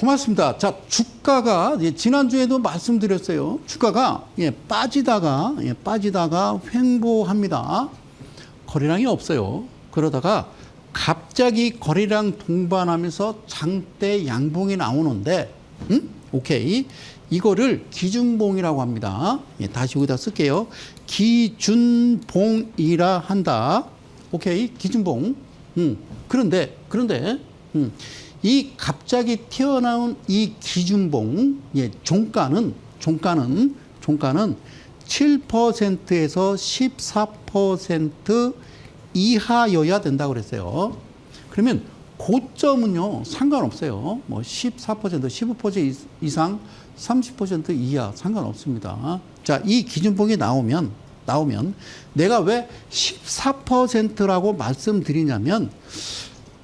고맙습니다. 자, 주가가 예, 지난주에도 말씀드렸어요. 주가가 예, 빠지다가 예, 빠지다가 횡보합니다. 거래량이 없어요. 그러다가 갑자기 거래량 동반하면서 장대 양봉이 나오는데 음? 오케이. 이거를 기준봉이라고 합니다. 예, 다시 여기다 쓸게요. 기준봉이라 한다. 오케이. 기준봉. 음. 그런데 그런데 음. 이 갑자기 튀어나온 이 기준봉 예, 종가는 종가는 종가는 7%에서 14% 이하여야 된다고 그랬어요. 그러면 고점은요 상관없어요. 뭐 14%, 15% 이상, 30% 이하 상관없습니다. 자, 이 기준봉이 나오면 나오면 내가 왜 14%라고 말씀드리냐면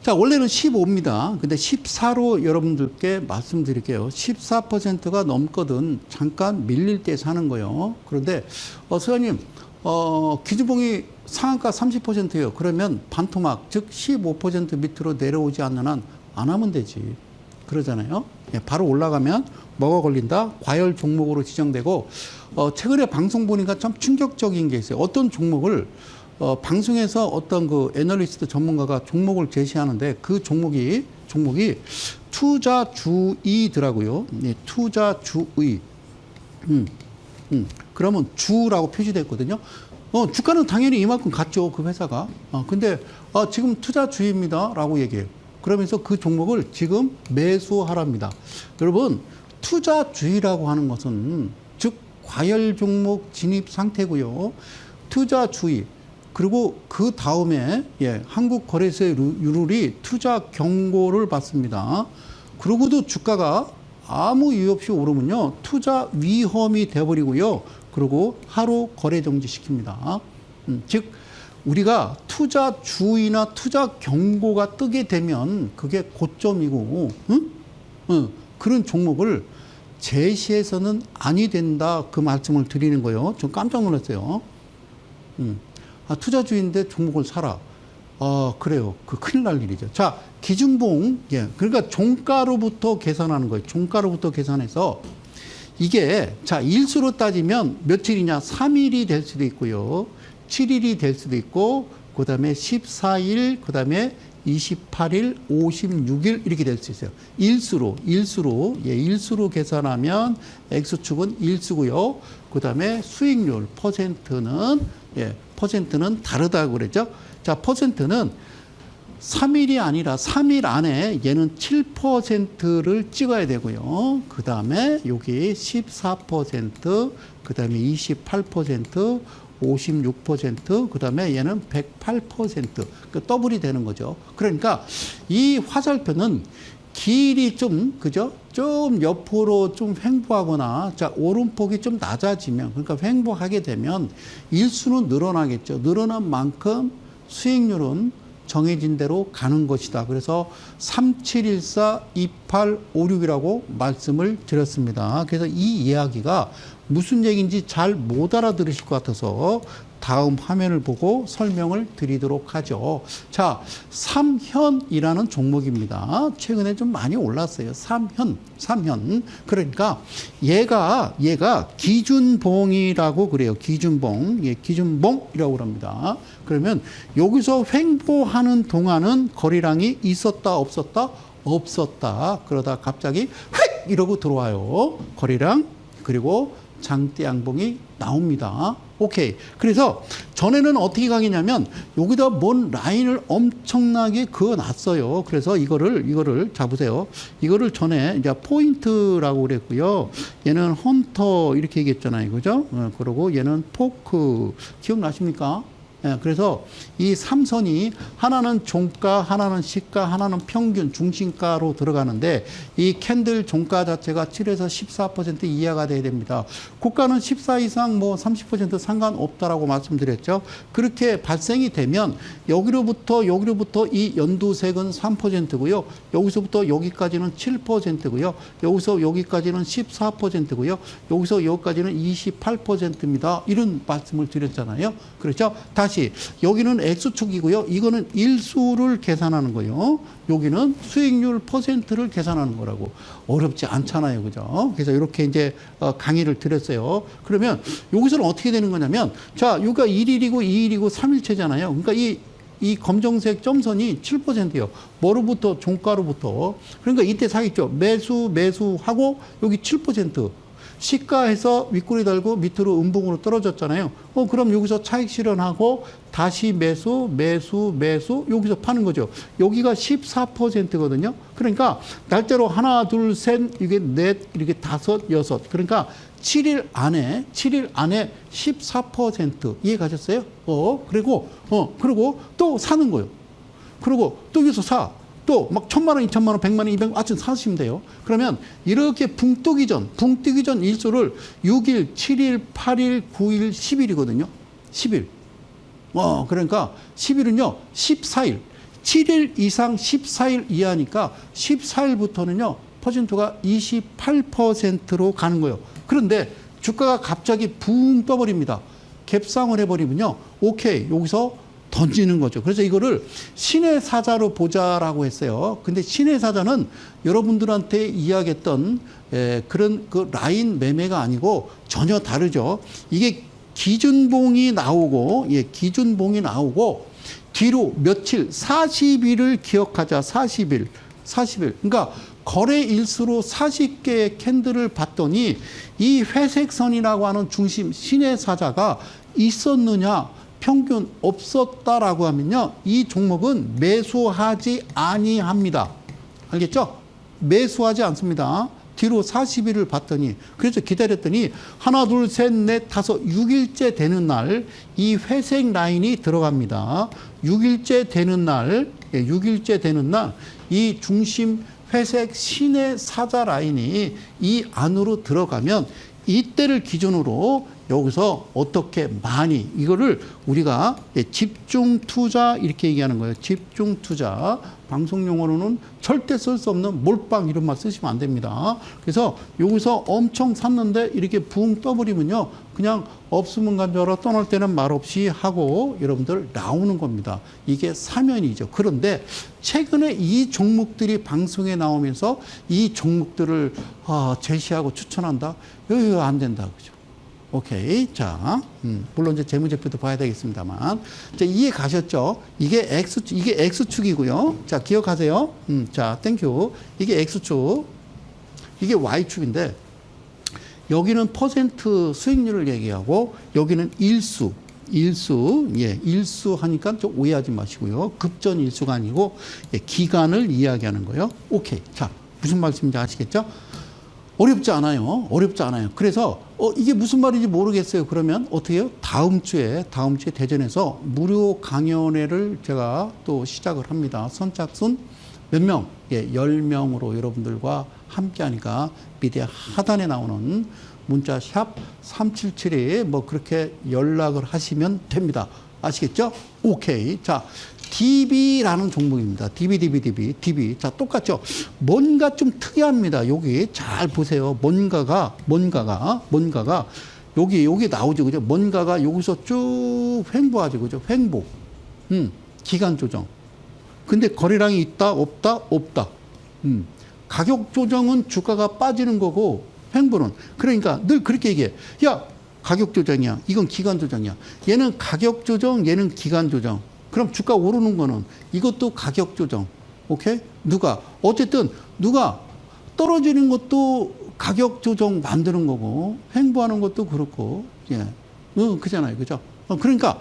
자, 원래는 15입니다. 근데 14로 여러분들께 말씀드릴게요. 14%가 넘거든 잠깐 밀릴 때 사는 거예요. 그런데 어, 소장님, 어, 기준봉이 상한가 30%예요. 그러면 반토막, 즉 15% 밑으로 내려오지 않는 한 안 하면 되지. 그러잖아요. 예, 바로 올라가면 뭐가 걸린다? 과열 종목으로 지정되고 어, 최근에 방송 보니까 참 충격적인 게 있어요. 어떤 종목을 어, 방송에서 어떤 그 애널리스트 전문가가 종목을 제시하는데 그 종목이 종목이 투자 주의더라고요. 예, 투자 주의. 음, 음. 그러면 주라고 표시됐거든요. 어, 주가는 당연히 이만큼 갔죠. 그 회사가. 어, 근데 어, 지금 투자 주의입니다라고 얘기해요. 그러면서 그 종목을 지금 매수하랍니다. 여러분, 투자 주의라고 하는 것은 즉 과열 종목 진입 상태고요. 투자 주의 그리고 그 다음에 예, 한국거래소의 루- 유룰이 투자 경고를 받습니다. 그러고도 주가가 아무 이유 없이 오르면요 투자 위험이 돼버리고요. 그리고 하루 거래 정지 시킵니다. 음, 즉 우리가 투자 주의나 투자 경고가 뜨게 되면 그게 고점이고 응? 응, 그런 종목을 제시해서는 아니 된다 그 말씀을 드리는 거예요. 좀 깜짝 놀랐어요. 음. 아, 투자주인데 종목을 사라. 아, 그래요. 그 큰일 날 일이죠. 자, 기준봉. 예. 그러니까 종가로부터 계산하는 거예요. 종가로부터 계산해서 이게 자, 일수로 따지면 며칠이냐? 3일이 될 수도 있고요. 7일이 될 수도 있고 그다음에 14일, 그다음에 28일, 56일 이렇게 될 수 있어요. 일수로, 일수로, 예, 일수로 계산하면 X축은 일수고요. 그다음에 수익률 퍼센트는 예, 퍼센트는 다르다고 그랬죠. 자, 퍼센트는 3일이 아니라 3일 안에 얘는 7%를 찍어야 되고요. 그 다음에 여기 14%, 그 다음에 28%, 56%, 그 다음에 얘는 108%, 그 더블이 되는 거죠. 그러니까 이 화살표는 길이 좀, 그죠? 좀 옆으로 좀 횡보하거나, 자, 오름폭이 좀 낮아지면, 그러니까 횡보하게 되면 일수는 늘어나겠죠. 늘어난 만큼 수익률은 정해진 대로 가는 것이다. 그래서 3714 2856이라고 말씀을 드렸습니다. 그래서 이 이야기가 무슨 얘기인지 잘 못 알아들으실 것 같아서 다음 화면을 보고 설명을 드리도록 하죠. 자, 삼현이라는 종목입니다. 최근에 좀 많이 올랐어요. 삼현, 삼현. 그러니까 얘가 얘가 기준봉이라고 그래요. 기준봉, 예, 기준봉이라고 합니다. 그러면 여기서 횡보하는 동안은 거래량이 있었다 없었다 없었다. 그러다 갑자기 휙 이러고 들어와요. 거래량 그리고 장대 양봉이 나옵니다. 오케이. 그래서 전에는 어떻게 가겠냐면 여기다 뭔 라인을 엄청나게 그어 놨어요. 그래서 이거를 이거를 잡으세요. 이거를 전에 이제 포인트라고 그랬고요. 얘는 헌터 이렇게 얘기했잖아요. 그죠? 어, 그리고 얘는 포크 기억나십니까? 예, 그래서 이 삼선이 하나는 종가, 하나는 시가, 하나는 평균, 중심가로 들어가는데 이 캔들 종가 자체가 7에서 14% 이하가 돼야 됩니다. 고가는 14 이상 뭐 30% 상관없다라고 말씀드렸죠. 그렇게 발생이 되면 여기로부터 여기로부터 이 연두색은 3%고요. 여기서부터 여기까지는 7%고요. 여기서 여기까지는 14%고요. 여기서 여기까지는 28%입니다. 이런 말씀을 드렸잖아요. 그렇죠? 다시 다시 여기는 X축이고요. 이거는 일수를 계산하는 거예요. 여기는 수익률 퍼센트를 계산하는 거라고. 어렵지 않잖아요. 그죠? 그래서 이렇게 이제 어, 강의를 드렸어요. 그러면 여기서는 어떻게 되는 거냐면 자, 여기가 1일이고 2일이고 3일체잖아요. 그러니까 이이 검정색 점선이 7%예요. 뭐로부터 종가로부터. 그러니까 이때 사겠죠. 매수 매수하고 여기 7%. 시가에서 윗꼬리 달고 밑으로 음봉으로 떨어졌잖아요. 어 그럼 여기서 차익 실현하고 다시 매수 매수 매수 여기서 파는 거죠. 여기가 14%거든요. 그러니까 날짜로 하나 둘 셋 이게 넷 이렇게 다섯 여섯 그러니까 7일 안에 7일 안에 14% 이해 가셨어요? 어 그리고 어 그리고 또 사는 거예요. 그리고 또 여기서 사. 또 막 천만 원, 이천만 원, 백만 원, 이백 원, 하여튼 사시면 돼요. 그러면 이렇게 붕 뜨기 전, 붕 뜨기 전 일수를 6일, 7일, 8일, 9일, 10일이거든요. 10일. 어, 그러니까 10일은요, 14일. 7일 이상 14일 이하니까 14일부터는요, 퍼센트가 28%로 가는 거예요. 그런데 주가가 갑자기 붕 떠버립니다. 갭상을 해버리면요, 오케이, 여기서 던지는 거죠. 그래서 이거를 신의 사자로 보자라고 했어요. 근데 신의 사자는 여러분들한테 이야기했던 에, 그런 그 라인 매매가 아니고 전혀 다르죠. 이게 기준봉이 나오고, 예, 기준봉이 나오고, 뒤로 며칠, 40일을 기억하자, 40일. 40일. 그러니까 거래 일수로 40개의 캔들을 봤더니 이 회색 선이라고 하는 중심 신의 사자가 있었느냐? 평균 없었다라고 하면요. 이 종목은 매수하지 아니합니다. 알겠죠? 매수하지 않습니다. 뒤로 40일을 봤더니 그래서 기다렸더니 하나 둘 셋 넷 다섯 6일째 되는 날 이 회색 라인이 들어갑니다. 6일째 되는 날 예, 6일째 되는 날 이 중심 회색 신의 사자 라인이 이 안으로 들어가면 이때를 기준으로 여기서 어떻게 많이 이거를 우리가 예, 집중 투자 이렇게 얘기하는 거예요. 집중 투자 방송 용어로는 절대 쓸 수 없는 몰빵 이런 말 쓰시면 안 됩니다. 그래서 여기서 엄청 샀는데 이렇게 붕 떠버리면요. 그냥 없으면 간줄 알아 떠날 때는 말 없이 하고 여러분들 나오는 겁니다. 이게 사면이죠. 그런데 최근에 이 종목들이 방송에 나오면서 이 종목들을 아, 제시하고 추천한다. 이거 안 된다. 그죠? 오케이. 자, 음, 물론 이제 재무제표도 봐야 되겠습니다만. 자, 이해 가셨죠? 이게 X, 이게 X축이고요. 자, 기억하세요. 음, 자, 땡큐. 이게 X축. 이게 Y축인데, 여기는 퍼센트 수익률을 얘기하고, 여기는 일수. 일수, 예, 일수 하니까 좀 오해하지 마시고요. 급전 일수가 아니고, 예, 기간을 이야기하는 거예요. 오케이. 자, 무슨 말씀인지 아시겠죠? 어렵지 않아요. 어렵지 않아요. 그래서 어 이게 무슨 말인지 모르겠어요. 그러면 어떻게 해요? 다음 주에 다음 주에 대전에서 무료 강연회를 제가 또 시작을 합니다. 선착순 몇 명? 예, 10명으로 여러분들과 함께 하니까 미디어 하단에 나오는 문자 샵 377에 뭐 그렇게 연락을 하시면 됩니다. 아시겠죠? 오케이. 자, DB라는 종목입니다. DB, DB, DB, DB. 자, 똑같죠? 뭔가 좀 특이합니다. 여기 잘 보세요. 뭔가가, 뭔가가, 뭔가가 여기, 여기 나오죠. 그죠? 뭔가가 여기서 쭉 횡보하죠. 그죠? 횡보. 음, 기간 조정. 근데 거래량이 있다, 없다, 없다. 음, 가격 조정은 주가가 빠지는 거고 횡보는. 그러니까 늘 그렇게 얘기해. 야, 가격 조정이야. 이건 기간 조정이야. 얘는 가격 조정, 얘는 기간 조정. 그럼 주가 오르는 거는 이것도 가격 조정. 오케이? 누가? 어쨌든 누가 떨어지는 것도 가격 조정 만드는 거고 횡보하는 것도 그렇고 예. 어, 그잖아요. 그죠? 어, 그러니까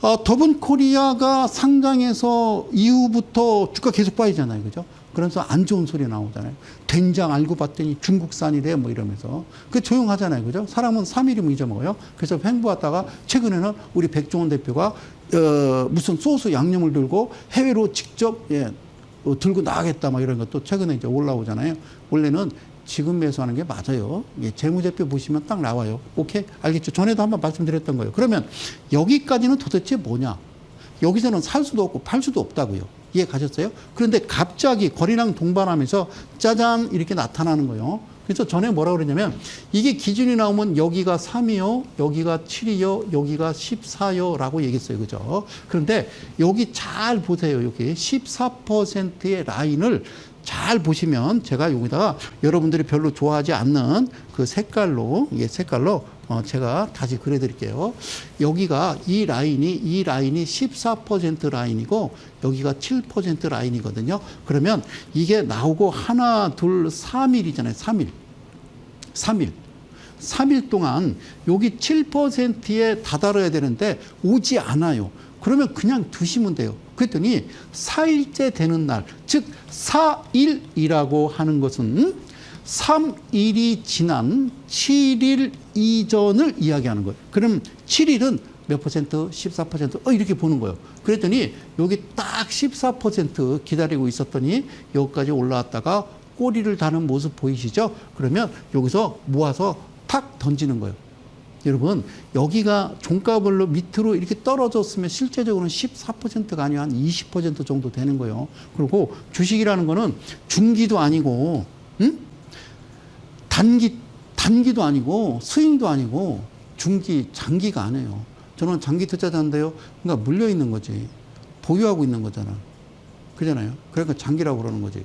어, 더븐 코리아가 상장해서 이후부터 주가 계속 빠지잖아요. 그죠? 그러면서 안 좋은 소리 나오잖아요. 된장 알고 봤더니 중국산이래 뭐 이러면서. 그 조용하잖아요. 그죠? 사람은 3일이면 잊어먹어요. 그래서 횡보하다가 최근에는 우리 백종원 대표가 어, 무슨 소스 양념을 들고 해외로 직접 예, 어, 들고 나가겠다 막 이런 것도 최근에 이제 올라오잖아요. 원래는 지금 매수하는 게 맞아요. 예, 재무제표 보시면 딱 나와요. 오케이? 알겠죠? 전에도 한번 말씀드렸던 거예요. 그러면 여기까지는 도대체 뭐냐? 여기서는 살 수도 없고 팔 수도 없다고요. 이해 가셨어요? 그런데 갑자기 거리랑 동반하면서 짜잔 이렇게 나타나는 거예요. 그래서 전에 뭐라 그랬냐면 이게 기준이 나오면 여기가 3이요, 여기가 7이요, 여기가 14요라고 얘기했어요. 그죠? 그런데 여기 잘 보세요. 여기 14%의 라인을 잘 보시면 제가 여기다가 여러분들이 별로 좋아하지 않는 그 색깔로 이게 색깔로 어 제가 다시 그려 드릴게요. 여기가 이 라인이 이 라인이 14% 라인이고 여기가 7% 라인이거든요. 그러면 이게 나오고 하나, 둘, 3일이잖아요. 3일. 3일. 3일 동안 여기 7%에 다다라야 되는데 오지 않아요. 그러면 그냥 두시면 돼요. 그랬더니 4일째 되는 날, 즉 4일이라고 하는 것은 3일이 지난 7일 이전을 이야기하는 거예요. 그럼 7일은 몇 퍼센트? 14%? 어, 이렇게 보는 거예요. 그랬더니 여기 딱 14% 기다리고 있었더니 여기까지 올라왔다가 꼬리를 다는 모습 보이시죠? 그러면 여기서 모아서 탁 던지는 거예요. 여러분, 여기가 종가별로 밑으로 이렇게 떨어졌으면 실제적으로는 14%가 아니고 한20% 정도 되는 거예요. 그리고 주식이라는 거는 중기도 아니고, 응? 단기, 단기도 아니고, 스윙도 아니고, 중기, 장기가 아니에요. 저는 장기 투자자인데요. 그러니까 물려 있는 거지. 보유하고 있는 거잖아. 그잖아요. 그러니까 장기라고 그러는 거지.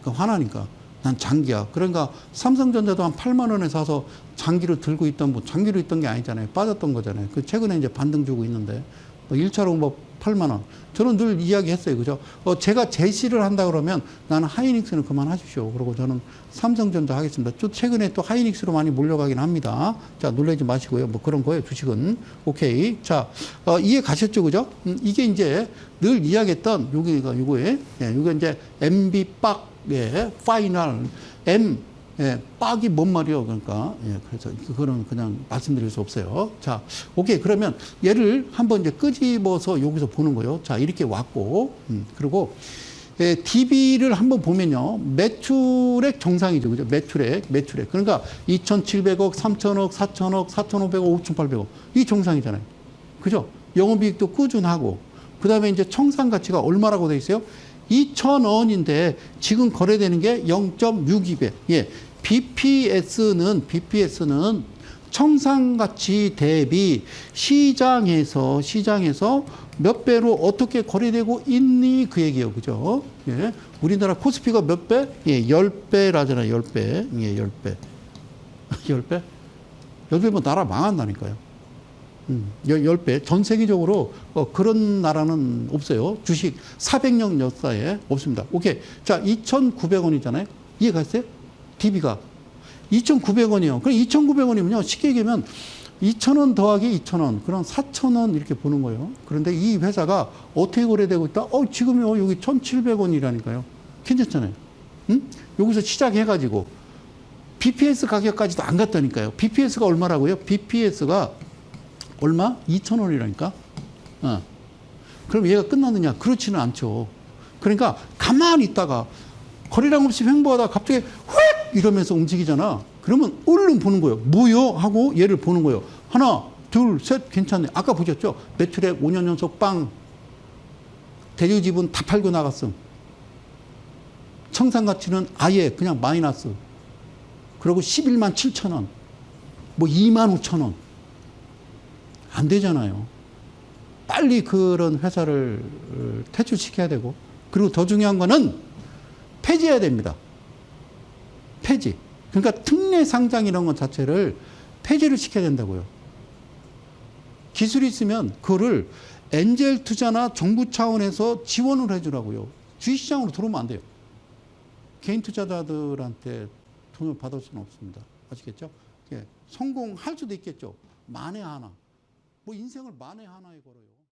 그러니까 화나니까. 난 장기야. 그러니까 삼성전자도 한 8만 원에 사서 장기로 들고 있던 뭐 장기로 있던 게 아니잖아요. 빠졌던 거잖아요. 그 최근에 이제 반등 주고 있는데 뭐 1차로 뭐 8만 원. 저는 늘 이야기했어요. 그죠? 어, 제가 제시를 한다 그러면 나는 하이닉스는 그만하십시오. 그리고 저는 삼성전자 하겠습니다. 또 최근에 또 하이닉스로 많이 몰려가긴 합니다. 자, 놀라지 마시고요. 뭐 그런 거예요. 주식은. 오케이. 자, 어, 이해 가셨죠? 그죠? 음, 이게 이제 늘 이야기했던 요기가 요거에, 예, 요게 이제 MB 빡, 예, 파이널, M, 예, 빡이 뭔 말이요? 그러니까, 예, 그래서 그거는 그냥 말씀드릴 수 없어요. 자, 오케이. 그러면 얘를 한번 이제 끄집어서 여기서 보는 거예요. 자, 이렇게 왔고, 음, 그리고, 예, DB를 한번 보면요. 매출액 정상이죠. 그죠? 매출액, 매출액. 그러니까 2,700억, 3,000억, 4,000억, 4,500억, 5,800억. 이 정상이잖아요. 그죠? 영업이익도 꾸준하고. 그 다음에 이제 청산 가치가 얼마라고 돼 있어요? 2,000원인데 지금 거래되는 게 0.62배. 예. BPS는, BPS는 청산 가치 대비 시장에서, 시장에서 몇 배로 어떻게 거래되고 있니? 그 얘기예요. 그죠? 예. 우리나라 코스피가 몇 배? 예, 10배라잖아요. 10배. 예, 10배. 10배? 10배면 나라 망한다니까요. 음, 10배. 전 세계적으로 어, 그런 나라는 없어요. 주식 400년 역사에 없습니다. 오케이. 자, 2,900원이잖아요. 이해 가세요? DB가. 2,900원이요. 그럼 2,900원이면요. 쉽게 얘기하면 2,000원 더하기 2,000원. 그럼 4,000원 이렇게 보는 거예요. 그런데 이 회사가 어떻게 거래되고 있다? 어, 지금요. 여기 1,700원이라니까요. 괜찮잖아요. 응? 여기서 시작해가지고 BPS 가격까지도 안 갔다니까요. BPS가 얼마라고요? BPS가 얼마? 2,000원이라니까? 어. 그럼 얘가 끝났느냐? 그렇지는 않죠. 그러니까 가만히 있다가 거래량 없이 횡보하다 갑자기 휙 이러면서 움직이잖아. 그러면 얼른 보는 거예요. 뭐요? 하고 얘를 보는 거예요. 하나, 둘, 셋, 괜찮네. 아까 보셨죠? 매출액 5년 연속 빵. 대리집은 다 팔고 나갔음. 청산 가치는 아예 그냥 마이너스. 그리고 11만 7천 원. 뭐 2만 5천 원. 안 되잖아요. 빨리 그런 회사를 퇴출시켜야 되고, 그리고 더 중요한 거는 폐지해야 됩니다. 폐지. 그러니까 특례 상장 이런 것 자체를 폐지를 시켜야 된다고요. 기술이 있으면 그거를 엔젤 투자나 정부 차원에서 지원을 해주라고요. 주식시장으로 들어오면 안 돼요. 개인 투자자들한테 돈을 받을 수는 없습니다. 아시겠죠? 예, 성공할 수도 있겠죠. 만에 하나. 뭐 인생을 만에 하나에 걸어요.